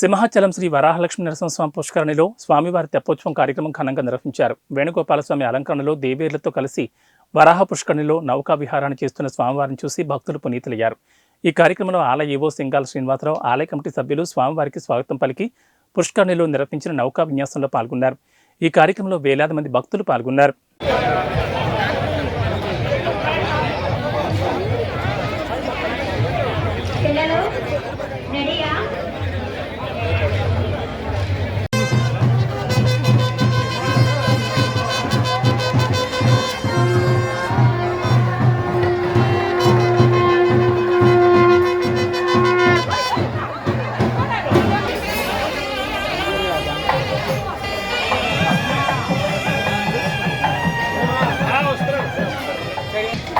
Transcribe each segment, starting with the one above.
సింహాచలం శ్రీ వరాహలక్ష్మి నరసింహస్వామి పుష్కరణిలో స్వామివారి తెప్పోత్సవం కార్యక్రమం ఘనంగా నిర్వహించారు. వేణుగోపాలస్వామి అలంకరణలో దేవేర్లతో కలిసి వరాహ పుష్కరణిలో నౌకా విహారాన్ని చేస్తున్న స్వామివారిని చూసి భక్తులు పునీతులయ్యారు. ఈ కార్యక్రమంలో ఆలయ ఏవో సింగాల శ్రీనివాసరావు ఆలయ కమిటీ సభ్యులు స్వామివారికి స్వాగతం పలికి పుష్కరణిలో నిర్వహించిన నౌకా విన్యాసంలో పాల్గొన్నారు. ఈ కార్యక్రమంలో వేలాది మంది భక్తులు పాల్గొన్నారు.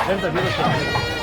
Dentro da tá vida.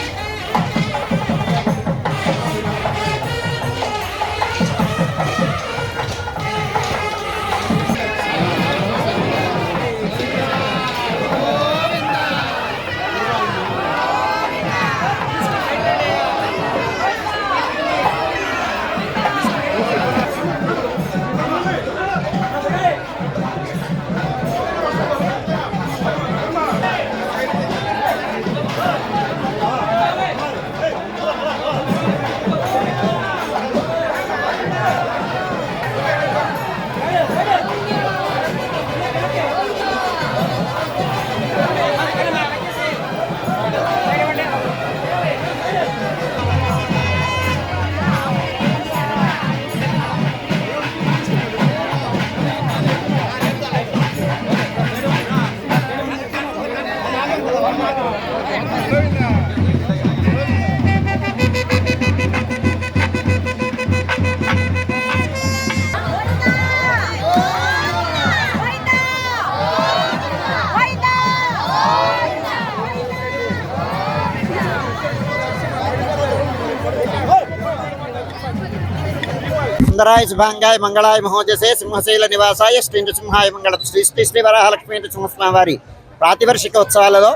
సుందరాయ శుభాంగాయ మంగళాయ మహోజసే సింహశైల నివాసాయ Shri నృసింహాయ మంగళం. శ్రీ శ్రీ శ్రీ వరాహలక్ష్మీ నృసింహస్వామి వారి ప్రాతివర్షిక ఉత్సవాలలో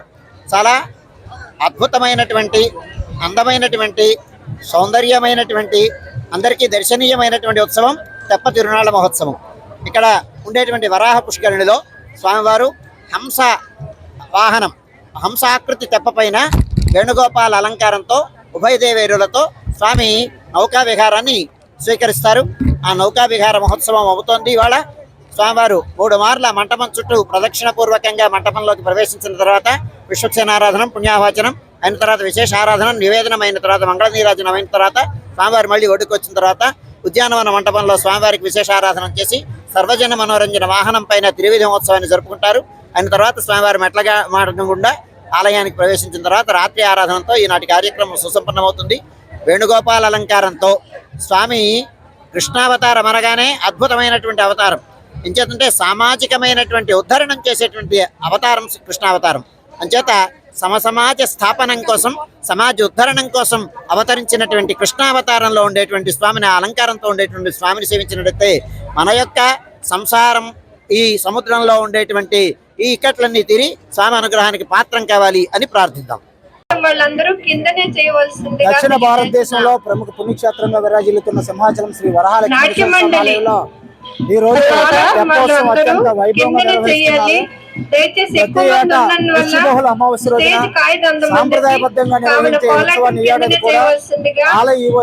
చాలా అద్భుతమైనటువంటి అందమైనటువంటి సౌందర్యమైనటువంటి అందరికీ దర్శనీయమైనటువంటి ఉత్సవం తెప్ప తిరునాళ్ళ మహోత్సవం. ఇక్కడ ఉండేటువంటి వరాహ పుష్కరిణిలో స్వామివారు హంస వాహనం హంసాకృతి తెప్ప పైన వేణుగోపాల అలంకారంతో ఉభయదేవేరులతో స్వామి నౌకా విహారాన్ని స్వీకరిస్తారు. ఆ నౌకా విహార మహోత్సవం అవుతోంది ఇవాళ. స్వామివారు మూడు మార్ల మంటపం చుట్టూ ప్రదక్షిణ పూర్వకంగా మంటపంలోకి ప్రవేశించిన తర్వాత విశ్వక్సేనారాధనం పుణ్యావాచనం అయిన తర్వాత విశేష ఆరాధన నివేదనం అయిన తర్వాత మంగళ నీరాజనం అయిన తర్వాత స్వామివారి మళ్ళీ ఒడ్డుకు వచ్చిన తర్వాత ఉద్యానవన మంటపంలో స్వామివారికి విశేష ఆరాధన చేసి సర్వజన మనోరంజన వాహనం పైన త్రివిధ మహోత్సవాన్ని జరుపుకుంటారు. అయిన తర్వాత స్వామివారి మెట్లగా మార్గం గుండా ఆలయానికి ప్రవేశించిన తర్వాత రాత్రి ఆరాధనతో ఈనాటి కార్యక్రమం సుసంపన్నమవుతుంది. వేణుగోపాల అలంకారంతో స్వామి కృష్ణావతారం అనగానే అద్భుతమైనటువంటి అవతారం. ఎంచేతంటే సామాజికమైనటువంటి ఉద్ధరణం చేసేటువంటి అవతారం కృష్ణావతారం అంచేత సమసమాజ స్థాపనం కోసం సమాజ ఉద్ధరణం కోసం అవతరించినటువంటి కృష్ణావతారంలో ఉండేటువంటి స్వామిని అలంకారంతో ఉండేటువంటి స్వామిని సేవించినట్లయితే మన యొక్క సంసారం ఈ సముద్రంలో ఉండేటువంటి ఈ ఇక్కట్లన్నీ తీరి స్వామి అనుగ్రహానికి పాత్రం కావాలి అని ప్రార్థిద్దాం. వాళ్ళందరూ కిందనే చేయవలసిందిగా దక్షిణ భారతదేశంలో ప్రముఖ పుణ్యక్షేత్రంగా విరాజిల్లుతున్న సింహాచలం శ్రీ వరహాలక్ష్మి ఈ రోజు తెప్పోత్సవం అత్యంత వైభవంగా నిర్వహిస్తున్నారు. దయచేసి అమావాస్య రోజున స్టేజ్ కాగితం సాంప్రదాయబద్ధంగా నిర్వహించే ఉత్సవాన్ని ఈ ఏడాది కూడా ఆలయ ఈవో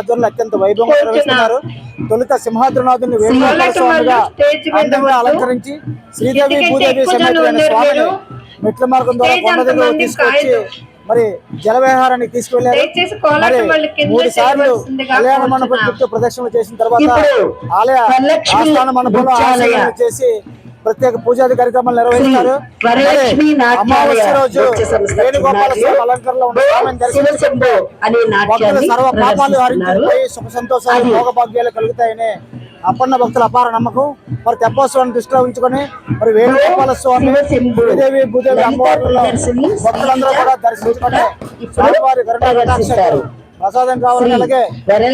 ఆధ్వర్యంలో అత్యంత వైభవంగా నిర్వహిస్తున్నారు. తొలుత సింహాద్రినాథుని వేణుగోపాల స్వామిగా అందంగా అలంకరించి శ్రీదేవి భూదేవి సమేతమైన స్వామిని. మెట్ల మార్గం ద్వారా కొండ దగ్గర తీసుకొచ్చి. మరి మరి వాళ్ళు కింద మూడు సార్లు కళ్యాణ మండపం. చుట్టూ ప్రదక్షిణ చేసిన తర్వాత ఇప్పుడు ఆలయ ఆస్థాన మండపంలో చేసి ప్రత్యేక పూజాది కార్యక్రమాలు నిర్వహిస్తారు. అమావాస్య రోజు వేణుగోపాల స్వామి అలంకరణలో ఉన్న సర్వ పాపాలు హరించిపోయి సుఖ సంతోషాలు భోగభాగ్యాలు కలుగుతాయని అప్పన్న భక్తుల అపార నమ్మకం. మరి తెప్పోత్సవాన్ని దృష్టిలో ఉంచుకొని మరి వేణుగోపాల స్వామి భూదేవి భూదేవి అమ్మవారిలో భక్తులందరూ కూడా దర్శించుకొని వారి స్వామివారి ప్రసాదం కావాలని అలాగే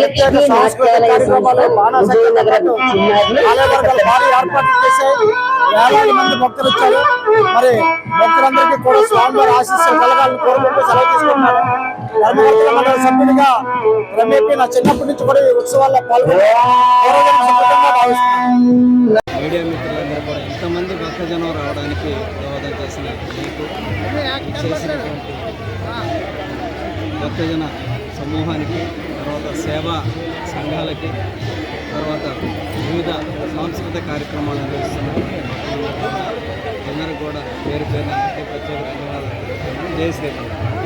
ప్రత్యేక సాంస్కృతిక కార్యక్రమాలు భారీ ఏర్పాట్లు చేశాయి. వేలాది మంది భక్తులు వచ్చారు. మరి భక్తులందరికీ కూడా స్వామివారి ఆశీస్సులు కలగాలని కోరుకుంటూ సెలవు మండలి సభ్యుడిగా క్రమేపీ నా చిన్నప్పటి నుంచి కూడా ఈ ఉత్సవాల్లో పాల్గొని. మీడియా మిత్రులందరూ కూడా ఇంతమంది భక్తజనం రావడానికి దోహదం చేసిన మీకు చేసినటువంటి భక్తజన సమూహానికి తర్వాత సేవా సంఘాలకి తర్వాత వివిధ సాంస్కృతిక కార్యక్రమాలు నిర్వహిస్తున్న అందరూ కూడా పేరు పేరు ప్రత్యేక ధన్యవాదాలు. జయ శ్రీరామ్.